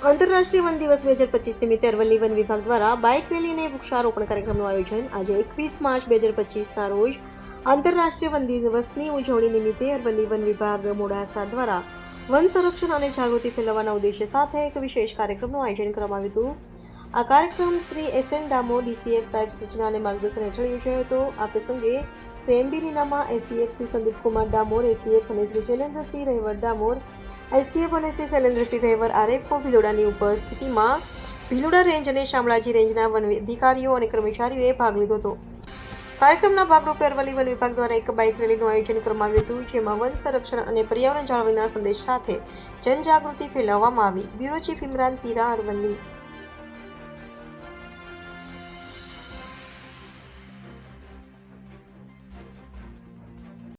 આંતરરાષ્ટ્રીય વન દિવસ બે હજાર પચીસ નિમિત્તે અરવલ્લી વન વિભાગ દ્વારા બાઇક રેલી અને વૃક્ષારોપણ કાર્યક્રમનું આયોજન આજે એકવીસ માર્ચ બે હજાર પચીસના રોજ આંતરરાષ્ટ્રીય વન દિવસની ઉજવણી નિમિત્તે અરવલ્લી વન વિભાગ મોડાસા દ્વારા વન સંરક્ષણ અને જાગૃતિ ફેલાવવાના ઉદ્દેશ્ય સાથે એક વિશેષ કાર્યક્રમનું આયોજન કરવામાં આવ્યું હતું. આ કાર્યક્રમ Shri S N Damor DCF સાહેબ સૂચના અને માર્ગદર્શન હેઠળ યોજાયો હતો. આ પ્રસંગે Shri M B Ninama ACF Shri Sandeep Kumar Damor ACF અને શ્રી શૈલેન્દ્રસિંહ રહેવર ડામોર એસટીએફ અને શ્રી શૈલેન્દ્રસિંહ રહેવર આરએફઓ ભિલોડાની ઉપસ્થિતિમાં ભિલોડા રેન્જ અને શામળાજી રેન્જના વન અધિકારીઓ અને કર્મચારીઓએ ભાગ લીધો હતો. કાર્યક્રમના ભાગરૂપે અરવલ્લી વન વિભાગ દ્વારા એક બાઇક રેલીનું આયોજન કરવામાં આવ્યું હતું, જેમાં વન સંરક્ષણ અને પર્યાવરણ જાળવણીના સંદેશ સાથે જનજાગૃતિ ફેલાવવામાં આવી. Bureau chief Imran Pira Aravalli.